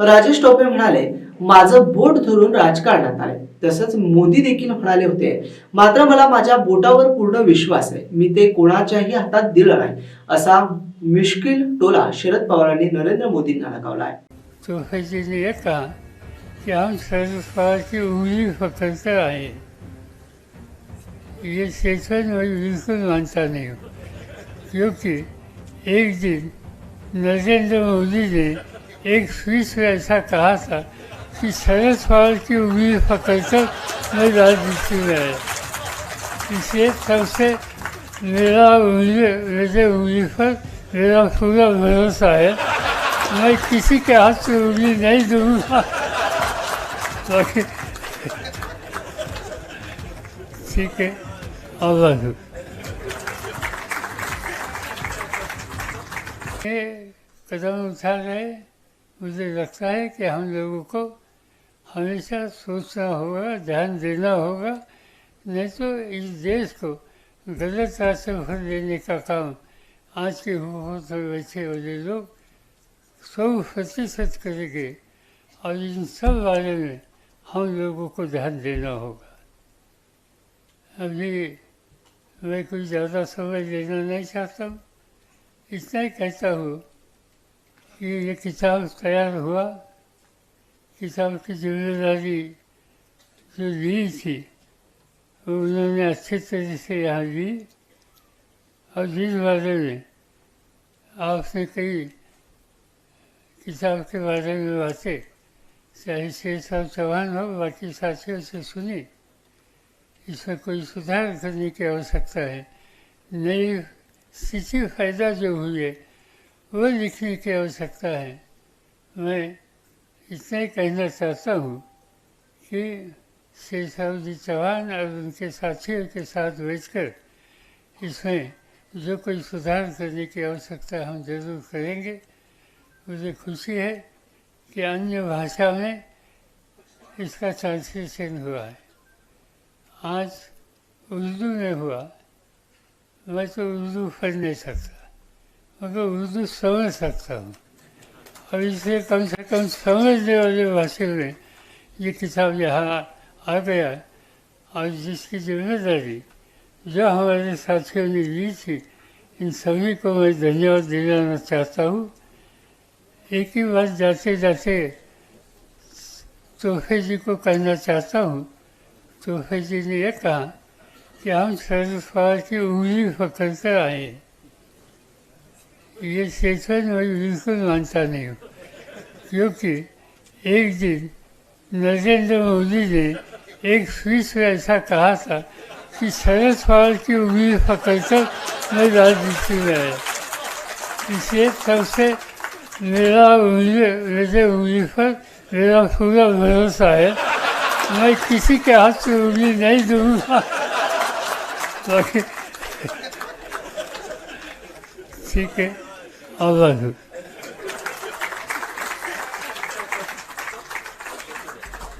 राजेश टोपे म्हणाले माझं बोट धरून राजकारणात आले. तसंच मोदी देखील म्हणाले होते मात्र मला माझ्या बोटावर पूर्ण विश्वास आहे. मी ते कोणाच्याही हातात दिलं नाही. असा मिश्किल टोला शरद पवारांनी नरेंद्र मोदींना लगावला आहे. जी ने यह शरद उंगली ये बिल्कुल मानता नहीं हो. क्योंकि एक दिन नरेंद्र मोदी ने एक स्पीच में ऐसा कहा था कि शरद पवार की उंगली पकड़कर मैं राजनीति में आया। इसलिए तब से मेरा उंगली, मेरे उंगली पर मेरा पूरा भरोसा है। मैं किसी के हाथ से उम्मीद नहीं दूँगा। बाकी ठीक है ये कदम उठा रहे मुझे लगता है कि हम लोगों को हमेशा सोचना होगा, ध्यान देना होगा, नहीं तो इस देश को गलत रास्ते पर देने का काम आज के हुकूमत में बैठे वाले लोग सौ प्रतिशत करेंगे और इन सब बारे में हम लोगों को ध्यान देना होगा। अभी मैं कोई ज़्यादा समय लेना नहीं चाहता हूँ, इतना ही कहता हूँ कि ये किताब तैयार हुआ किताब की ज़िम्मेदारी जो ली थी वो उन्होंने अच्छे तरह से यहाँ ली। और जिस बारे में आपने कई किताब के बारे में बातें, चाहे शेर साहब चौहान हो, बाकी साथियों से सुनी, इसमें कोई सुधार करने की आवश्यकता है। नई स्थिति पैदा जो हुई है वो लिखने की आवश्यकता है? मैं इतना कहना चाहता हूँ कि शेर साहब जी चौहान और उनके साथियों के साथ बैठकर इसमें जो कोई सुधार करने की आवश्यकता हम ज़रूर करेंगे। मुझे खुशी है कि अन्य भाषा में इसका ट्रांसलेशन हुआ है। आज उर्दू में हुआ। मैं तो उर्दू पढ़ नहीं सकता। मगर उर्दू समझ सकता हूँ। और इसलिए कम से कम समझने वाले भाषा में ये किताब यहाँ आ गया। और जिसकी ज़िम्मेदारी जो हमारे साथियों ने ली थी, इन सभी को मैं धन्यवाद दिलाना चाहता हूँ। एक ही बात जाते जाते तोहफे जी को कहना चाहता हूँ। तोहफे जी ने यह कहा कि हम पवार की उंगली पकड़ कर आए ये स्टेटमेंट मैं बिल्कुल मानता नहीं हूँ। क्योंकि एक दिन नरेंद्र मोदी ने एक स्पीच में ऐसा कहा था कि शरद पवार की उंगली पकड़कर मैं राजनीति में आया। इसलिए तब से मेरा उंगली, मेरे उम्मीद पर मेरा पूरा भरोसा है। मैं किसी के हाथ से उम्मीद नहीं दूँगा। ठीक है। Allah'ım